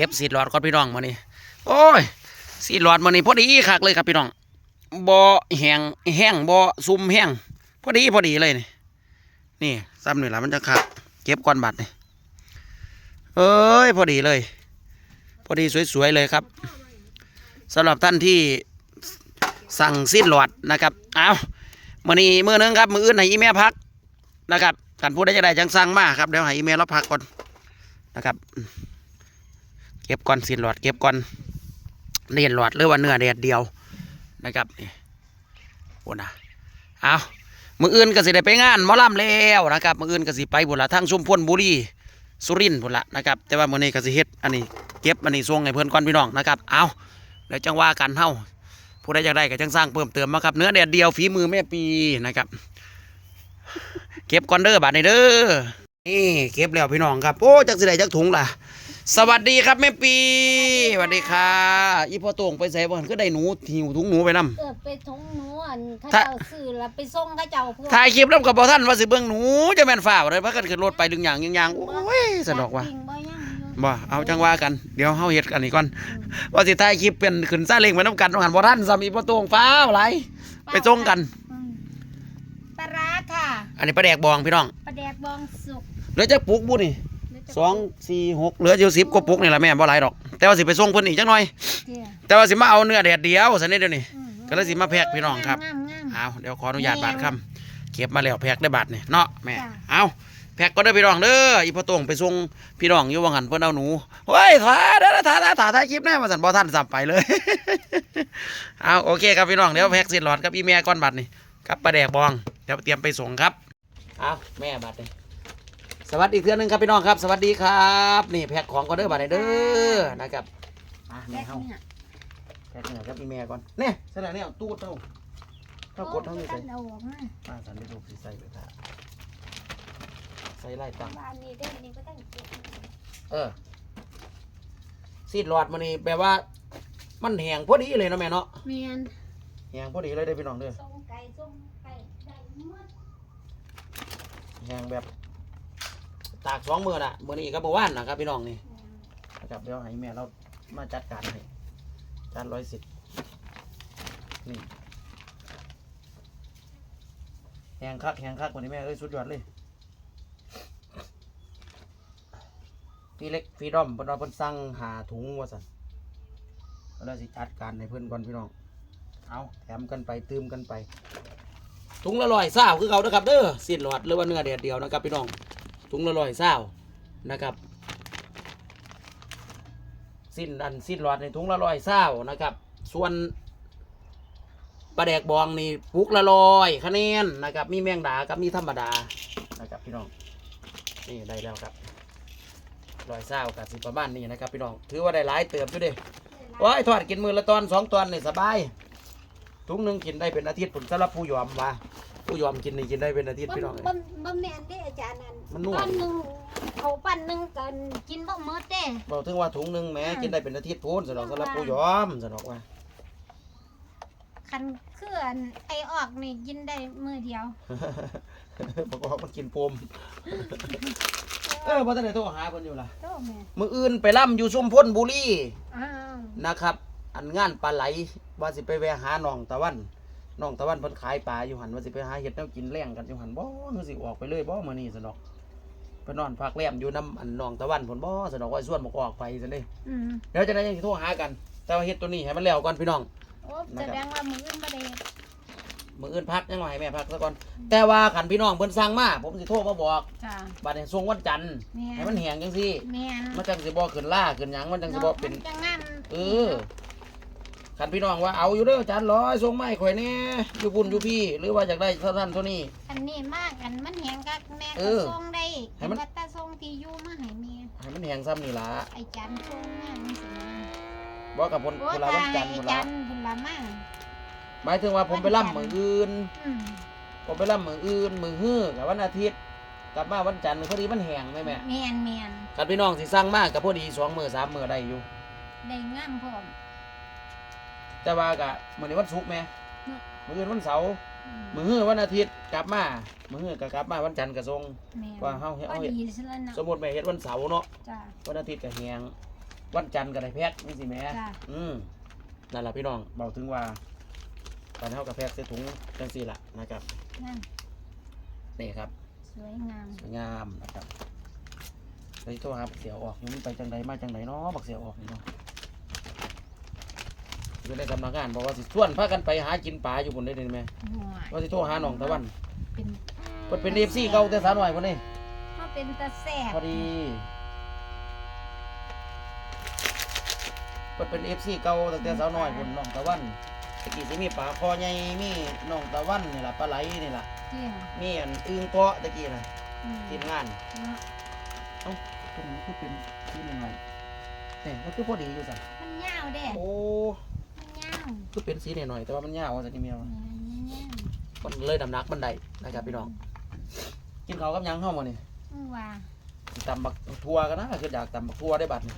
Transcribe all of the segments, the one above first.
เก็บสีหลอดก่อนพี่น้องมานี่โอ้ยสีหลอดมานี่พอดีคักเลยครับพี่น้องบ่อแห้งแห้งบ่อซุ่มแห้งพอดีพอดีเลยนี่นี่ซ้ำหนี่งละมันจะคักเก็บก่อนบัตรนี่เอ้ยพอดีเลย พอดีสวยๆเลยครับสำหรับท่านที่สั่งสิ้นหลอดนะครับเอามื่อนี้มือนึงครับมืออื่นให้อีแม่พักนะครับกันพูดได้จะได้จังสั่งมากครับเดี๋ยวให้อีแม่เราพักก่อนนะครับ เก็บก่อนสินหลอดเก็บก่อนเลียนหลอดหรือว่าเนื้อแดดเดียวนะครับนี่โอ้นะเอามืออื่นก็สิได้ไปงานมอลำแล้วนะครับมืออื่นก็สิไปบุนละทั้งชุมพลบุรีสุรินทร์บุละนะครับแต่ว่ามือนี้ก็สิเฮ็ดอันนี้เก็บอันนี้ส่งให้เพื่อนก่อนพี่น้องนะครับเอาเดี๋ยวจังว่ากันเฮาผู้ใดอยากได้ก็จังสร้างเพิ่มเติมมาครับเนื้อแดดเดียวฝีมือแม่ปีนะครับ เก็บก่อนเด้อบาดนี้เด้อนี่เก็บแล้วพี่น้องครับโอ้จักสิได้จักถุงล่ะ สวัสดีครับแม่ปีสวัสดีค่ะ อีพ่อโต่งไปใส่บ่อนก็ได้หนูหิวถุงหนูไปนํเออไปทงหนูอันเข้าถ้าเจ้าซื้อแล้วไปส่งเข้าเจ้าพวกถ่ายคลิปแล้วกับบ่ท่านว่าสิเบิ่งหนูจะแม่นฝ่าวเลยพักกันขึ้นรถไปดึงอย่างยิงยางโอ้ยสนุกว่ะจริงบ่ยังอยู่บ่เอาจังว่ากันเดี๋ยวเฮาเฮ็ดกันนี่ก่อนว่าสิถ่ายคลิปเป็นขึ้นซาเล้งไปนํกันว่าหันบ่ทันซ้ำอีพ่อโต่งฟ้าวไหลไปส่งกัน อืมปลาร้าค่ะ อันนี้ปลาแดกบองพี่น้องปลาแดกบองสุกเหลือจักปุกบุนี่ สองสี่หกเหลืออยู่10กว่าปุกนี่ล่ะแม่บ่หลายดอก แต่ว่าสิไปส่งเพิ่นอีกจักหน่อยเที่ยแต่ว่าสิมาเอาเนื้อแดดเดียวซั่นนี่เดี๋ยวนี้ อืมก็เลยสิมาแพกพี่น้องครับ งามงาม เอาเดี๋ยวขออนุญาตบาทคำเก็บมาแล้วแพ็กได้บาทนี่เนาะแม่จ้ะ เอาแพ็กก็ได้อพี่น้องเด้ออีพ่อโตงไปส่งพี่น้องอยู่วังหันเพิ่นเอาหนูเฮ้ยถ่ายเด้อถ่ายถ่ายถ่ายถ่ายคลิปแน่มาสั่นบ่ทันสับไปเลย เอาโอเคครับพี่น้องเดี๋ยวแพ็กสิหลอดกับอีแม่ก้อนบัตรนี่กับปลาแดกบองเดี๋ยวเตรียมไปส่งครับเอาแม่บัตรนี่ สวัสดีอีกเทื่อนึงครับพี่น้องครับ สวัสดีครับ นี่แพ็กของก็เด้อบัตรนี่เด้อนะครับมาแดแม่กเฮาเนี่ยแพ็กเนี่ยครับอีแม่ก่อนเนี่ยเสร็จแล้วเนี่ยตู้เต้าเต้ากดเท่านี้โอ้เลยยเอาออกมาป้าสันได้ลูกสิใส่ไปท่าใส่ไล่ตังบ้านนี้เด้อนี่ก็ต้องเก็บเออซีดหลอดมันนี่แปลว่า มันแห้งพอดีเลยเนาะแม่เนาะเมียนแห้งพอดีเลยเด้อพี่น้องเด้อส่งไก่ส่งไก่ได้หมดแห้งแบบ ตากสองมือน่ะมือนี้กับเมื่านนะครับพี่น้องนี่นะครับเดี๋ยวให้แม่เรามาจัดการให้จานร้อยสิบนี่แห้งคักแห้งคักวันนี้แม่เอ้ยสุดยอดเลยพี่เล็กพี่ด้อมเพิ่นว่าเพิ่นสั่งหาถุงว่าสั่นแล้วสิจัดการให้เพิ่นก่อนพี่น้องเอาแถมกันไปตืมกันไปถุงละร้อยเศร้าคือเขานะครับเด้อสิ้นหลอดหรือว่าเนื้อแดดเดียวนะครับพี่น้อง ถุงละร้อยเศร้านะครับ สิ้นอันสิ้นหลอดในถุงละร้อยเศร้านะครับ ส่วนปลาแดกบองนี่ปุกละร้อยคะแนนนะครับ มีแมงดากับมีธรรมดานะครับพี่น้องนี่ได้แล้วครับร้อยเศร้ากับสิประมาณนี้นะครับพี่น้องถือว่าได้หลายเติบอยู่เด้โอ้ยทอดกินมือละตอนสองตอนนี่สบายถุงหนึ่งกินได้เป็นอาทิตย์ผมสำหรับผู้ยอมว่า ผู้ยอมกินนี่กินได้เป็นอาทิตย์บ่พี่น้องบ่บ่แม่นเด้อาจารย์นั่นมันนวด ปั้นหนึงเขาปั้นหนึงกันกินบ่หมดเด้ บอกถึงว่าถุงหนึ่งแหม้อืมกินได้เป็นอาทิตย์พูนสนอกสำหรับผู้ยอมสนอกว่าคันเคลื่อนไอออกนี่กินได้มือเดียวบอกว่ามันกินปมเออพอตอนไหนโทรหาคนอยู่ล่ะ โตแม่มืออื่นไปล่ำอยู่ชุมพ้นบุรีอ้าวนะครับ อันงานปลาไหลว่าสิไปแวะหาน้องตะวัน น้องตะวันเพิ่นขายปลาอยู่หันว่าสิไปหาเห็ดแนวกินแรงกันอยู่หันบ่คือสิออกไปเลยบ่มื้อนี้สนอกไปนอนพักแรมอยู่น้ำอันน้องตะวันผลบ่สนอกว่าส่วนบอกออกไปซะเด้อืมเดี๋ยวจะได้ยังสิโทรหากัน แต่ว่าเฮ็ดตัวนี้ให้มันแล้วก่อนพี่น้อง โอ้แสดงว่ามืออื่นบ่ได้มืออื่นพักยังไงแม่พักซะก่อน แต่ว่าขันพี่น้องเพิ่นสั่งมาผมสิโทรมาบอกจ้าบัดนี้ส่งวันจันทร์แม่ให้มันแห้งจังซี่แม่นมันจังสิบ่ขึ้นล่าขึ้นหยังมันจังสิบ่เป็นมัจังงามเออ ขันพี่น้องว่าเอาอยู่เด้อจานร้อยส่งไมาให้ข่อยแน่อยู่บุญอยู่พี่ หรือว่าอยากได้เท่านั้นเท่านี้ อันนี้มากอันมันแหงกักแม่เอก็อส่งได้ให้มันว่าตาส่งที่อยู่มาให้แม่ให้มันแห้งซ้ำนี่ล่ะไอ้จันส่งมาจังซี่นะบ่กับพนโอ้เวลาตาวันยจันทร์ไอ้พุ่นจัละนพุ่นละมาหมายถึงว่าผมไปล่ำมื้ออื่น อืมผมไปล่ำมื้ออื่นมื้อฮื้อกับวันอาทิตย์ กลับมาวันจันทร์พอดีมันแห้งไหมแม่แม่นแม่นคันพี่น้องสิสั่งมากกับพอดีสองมื้อสามมื้อได้อยู่ ได้งามพร้อม แต่ว่ากะมื้อนี้วันศุกร์แม่เนาะมื้ออื่นวันเสาร์อืมมื้อฮื้อวันอาทิตย์กลับมามื้อฮื้อก็กลับมาวันจันทร์ก็ส่งแม่นว่าเฮาเฮ็ดพอเอาเฮ็ดดีซะแล้วเนาะสมมุติแม่เฮ็ดวันเสาร์เนาะจ้าวันอาทิตย์ก็แห้งวันจันทร์ก็ได้แพ็กนี่สิแหม่จ้ะอืมนั่นล่ะพี่น้องเบาถึงว่าตอนนี้เฮากับแพ็กใส่ถุงจังซี่ล่ะนะครับนั่นนี่ครับสวยงามสวยงามนะครับเลยโทรหาบักเสียวออกอยังมันไปจังใดมาจังใดเนาะบักเสียวออกนี่เนาะ อยู่ในสำนักงานบอกว่าสิส่วนพากันไปหากินปลาอยู่บนได้เลยไหมห่วยว่าสิโทรหาหนองตะวันเป็นเพิ่นเป็นเอฟซีเก่าแต่สาวหน่อยคนนี้มาเป็นตาแซ่บพอดีเพิ่นเป็นเอฟซีเก่าตั้งแต่สาวน้อยคนน้องตะวันตะกี้สิมีปลาคอใหญ่มีน้องตะวันนี่ล่ะปลาไหลนี่ล่ะจริงมีอันอึ่งเกาะตะกี้น่ะอืมทีมงานเนาะเอ้าเป็นคือเป็นที่หน่อยแต่ก็คือพอดีอยู่สั่นมันยาวเด้โอ้มันยาว คือเป็นสีหน่อยๆแต่ว่ามันยาวสันนิเมียวมันยาวมันเลยน้ำหนักมันได้นะครับพี่น้อง กินข้าวกับหยังเข้ามานี่อือว่าสิตำบักทั่วกันนะคืออยากตำบักทั่วได้บัดนี่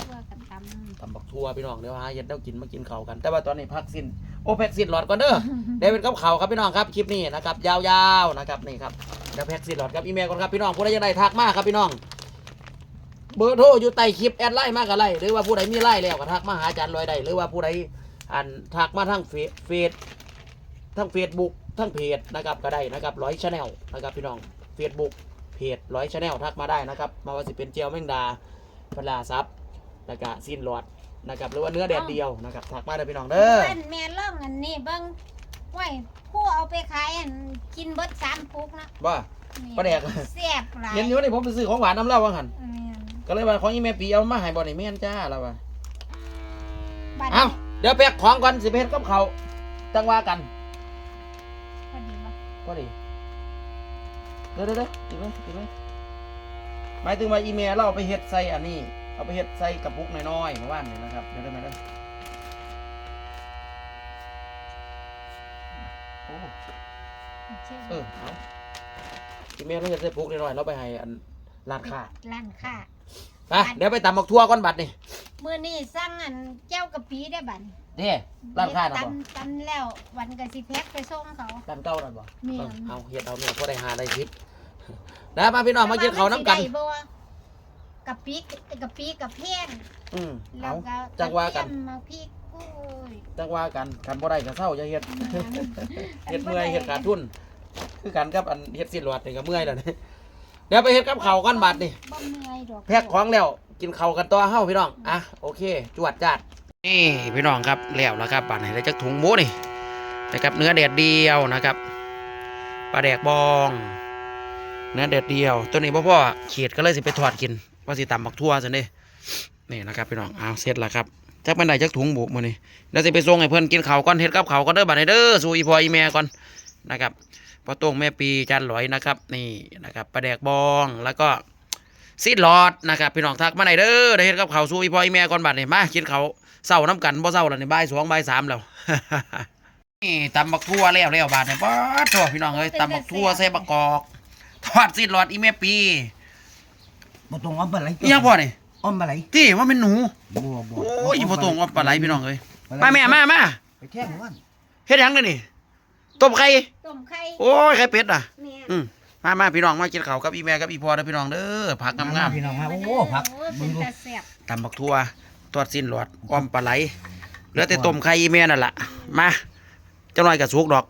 ทั่วกันตำตำบักทั่วพี่น้องเดี๋ยวหาเย็นเดี๋ยวกินมากินข้าวกัน แต่ว่าตอนนี้พักสิ้นโอ้แพ็กสิ้นหลอดก่อนเด้อเดี๋ยวเป็นกับข้าวครับพี่น้องครับคลิปนี้นะครับยาวๆนะครับนี่ครับเดี๋ยวแพ็กสิ้นหลอดครับอีเมลก่อนครับพี่น้องผู้ใดยังได้ทักมาครับพี่น้อง เบอร์โทรอยู่ใต้คลิปแอดไลน์มากกับไลน์หรือว่าผู้ใดมีไลน์แล้วก็ทักมาหาอาจารย์ลอยได้หรือว่าผู้ใด อ่านทักมาทั้งเฟซเฟซทั้งเฟซบุ๊กทั้งเพจนะครับก็ได้นะครับร้อยชาแนลนะครับพี่น้องเฟซบุ๊กเพจร้อยชาแนลทักมาได้นะครับ มาว่าสิเป็นเจียวแมงดาปลาซับแล้วก็สิ้นหลอดนะครับหรือว่าเนื้อแดดเดียวนะครับทักมาได้พี่น้องเด้อเพิ่นแม่ล่องอันนี้เบิ่งไว้ผู้เอาไปขายอันกินเบิดสามปุกนะว่าปลาแดกแซ่บหลายเห็นอยู่นี่ผมไปซื้อของหวานน้ำเหล้าว่าหันแม่นก็เลยว่าของอีแม่ปีเอามาให้บ่นี่แม่นจ้าแล้วว่าบัดเอ้านี้ เดี๋ยวแพ็กของก่อนสิไปเฮ็ดกับเขาวจังว่ากันพอดีบ่ก็ดีเดี๋ยวเดี๋ยวเดี๋ยวอีกไหมอีกไหมหมายถึงว่าอีเมลเราเอาไปเฮ็ดใส่อันนี้ เอาไปเฮ็ดใส่กระปุกน้อยๆเมื่อวานนี่นะครับเดี๋ยวได้ไหมเด้อโอ้โอเคเออเอาอีเมลเราเฮ็ดใส่กระปุกน้อยๆเราไปให้อันร้านค้าร้านค้าไปเดี๋ยวไปตำบักทั่วก่อนบัดนี่ มื้อนี้สั่งอันแก้วกะปิได้บัดเด้ร้านค้าน่ะบ่ตำตำแล้ววันก็สิแพ็คไปส่งเขา ร้านเก่านั่นบ่แม่นเออเอาเฮ็ดเอาเนี่ยพอได้หาได้ทิปนะมาพี่น้องมากินข้าวน้ำกัน แต่ว่ามัสิได้บ่วะกะปิกะปิกับแพงอืมแล้เอาวก็จังว่ากันกระเทียมมาพริกโอ้ยจังว่ากันคันบ่ได้ก็เศร้าอย่าเฮ็ดแม่นเฮ็ดเมื่อยเฮ็ดขาดทุน คือกันกับอันเฮ็ดสิ้นหลอดนี่ก็เมื่อยแล้วนี่เดี๋ยวไปเฮ็ดกับข้าวกันบัดนี่บ่เมื่อยดอกแพ็คของแล้ว กินเขาวกันต่อเฮาพี่น้อง อะโอเค จวดจัด นี่พี่น้องครับแล้วแล้วครับบัดนี้ได้จักถุงหมูนี่นะครับเนื้อแดดเดียวนะครับปลาแดกบอง เนื้อแดดเดียว ตัวนี้พ่อพ่อเขียดก็เลยสิไปทอดกิน ว่าสิตำบักทั่วซั่นเด้นี่นะครับพี่น้องเอาเสร็จแล้วครับจักมันได้จักถุงบุมื้อนี้แล้วสิไปส่งให้เพิ่อนกินเขาวก่อนเฮ็ดกับเขาวก่อนเด้อบัดนี้เด้อสู่อีพออีแม่ก่อนนะครับพอต้งแม่ปีจันหลอยนะครับ นี่นะครับปลาแดกบองแล้วก็ ซีดหลอดนะครับพี่น้องทักมาไหนอยเด้อได้เฮ็ดกับข้าวสู้อีพ่ออีแม่ก่อนบัดนี่มากินข้าวเศร้าน้ำกันบ่เศร้าแล้วนี่บ่ายสองบ่ายสามแล้วนี่ตำบักทั่วแล้วแล้วบาดนี่ป๊าดทั่วพี่น้องเอ้ยตำบักทั่วใส่บักกอกทอดซีดหลอดอีแม่ปีบ่ตรงอ้อมปลาไหลอีหยังพ่อนี่อ้อมปลาไหลที่ว่าเป็นหนูบัวบัวโอ้ยบ่ตรงว่าปลาไหลพี่น้องเอ้ยปลไหลมาแม่มามาไปแท่งมันเฮ็ดหยังเด้อนี่ต้มไข่ต้มไข่โอ้ยไข่เป็ดอะแม่นอืม มามาพี่น้องมากินข้าวกับอีแม่กับอีพ่อเด้อพี่น้องเด้อผักงามๆพี่น้องมาโอ้ผักโอ้ยมึเป็งนดูตาแซ่บตำบักทั่วทอดสิ้นหลอดอ้อมปลาไหลเหลือแต่ต้มไข่อีเมียนั่นแหละมาเจ้าหน่อยกับสุกดอก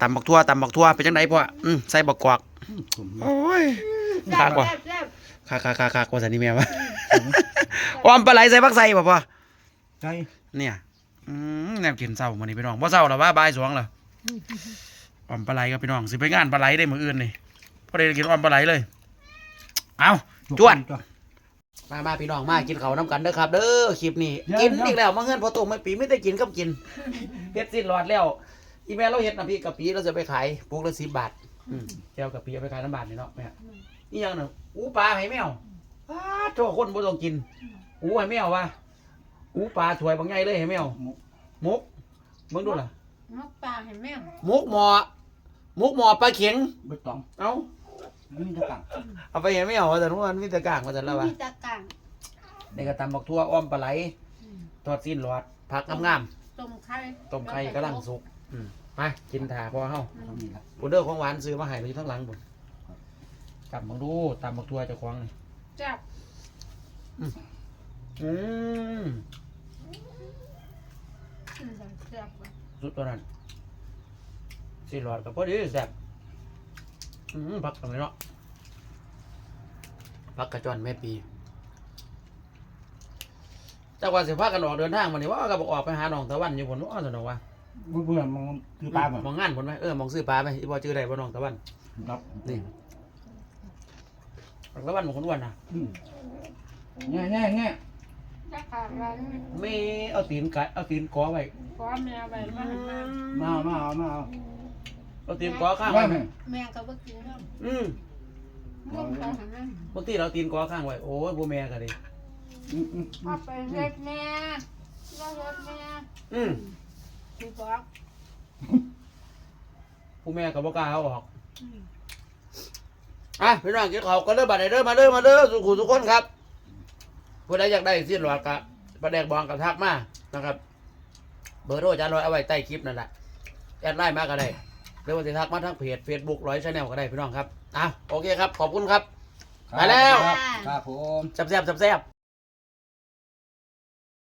ตำบักทั่วตำบักทั่วเป็นจังไดพ่ออืมใส่บักกวากโอ้ยคากว่าแซ่บคาคาคาคากว่าสันนี่แม่วะอ้อมปลาไหลใส่บักใส่ป่ะพ่อใจเนี่ยอืมแนวกินเศร้ามันนี่พี่น้องบ่เศร้าหรอว่าบ่ายสองเหรอ อ้อมปลาไหลกับพี่น้องสิไปงานปลาไหลได้มื้ออื่นนี่พอได้กินอ้อมปลาไหลเลย เอาจวดมามาพี่น้องมากินเขาวน้ำกันเด้อครับ เด้อคลิปนี้เดี๋ยวกินเดี๋ยวอีกแล้วมาเฮือนพอตกไม่ปีไม่ได้กินกับกินเฮ็ดสิ้นหลอดแล้วอีแม่เราเฮ็ดน้ำพริกกะปิเราจะไปขายปุกละสิบบาทอืมแก้วกะปิเอาไปขายน้ำบาทนี่เนาะแม่นี่ยังหนึ่งอูปลาให้แมวอ้าโจ้คนบ่ต้องกิน อูให้แมววะอูปลาถวยบางใหญ่เลยให้แมวมุกมึงดูล่ะๆนกปลาให้แม่งมุกหมอ มุกหมอปลาเข็งไม่ต้องเอ้ามีตะกังเอาไปให้แมวว่าแต่ว่ามันมีแต่กลางว่าแต่ละวะมีตะกังนี่ก็ตำบักทั่วอ้อมปลาไหลทอดสิ้นหลอดผักงามต้มไข่ๆต้มไข่กำลังสุกอืมมากินถาพอเฮาทำนี่ละบุเดอร์ของหวานซื้อมาให้เราอยู่ทั้งหลังบุญกลับมาดูตำบักทั่วเจ้าของนี่จับอืมสุดตัวนั้น สีหลอดกับพอดีแซ่บอืมผักตรงนี้เนาะผักกระจอนแม่ปีจากวันสิพากันออกเดินทางวันนี้ว่าก็บอกออกไปหาหนองตะวันอยู่บนว่าสนองว่าเพื่อนๆมองคือปลาแบบมองงานผลไหมเออมองซื้อปลาไหมอีบอชื่อใดบ่หนองตะวันครับนี่หนองตะวันของคนอ้วนนะอืมแง่แง่แง่จะขาดอะไรไม่เอาตีนไก่เอาตีนกอไว้ขอแม่ไปมาให้มามามาเอามาเอา เอาตีนกอข้างไม่ไว้ไม่แม่ก็บ่กินแล้วอืมมึงไปหาแม่บางทีเราตีนกอข้างไว้โอ้ยบ่แม่ก็ดิอืมอืมเอาไปเฮ็ดแม่แล้วเฮ็ดแม่อืมสิบอกผู้แม่ก็บ่กล้าเอาออกอะพี่น้องกินข้าวก็เด้อบัดนี้เด้อมาเด้อมาเด้อสุขุทุกคนครับผู้ใดอยากได้สิ้นหลอดกะประแดกบองกับทักมานะครับ เบอร์โทรอาจารย์ร้อยเอาไว้ใต้คลิปนั่นแหละแอดไลน์มาก็ได้ห รือว่าจะทักมาทางเพจ Facebook ร้อยชาแนลก็ได้พี่น้องครับอะโอเคครับ ขอบคุณครับไปแล้วครับครับผม แซ่บๆแซ่บๆ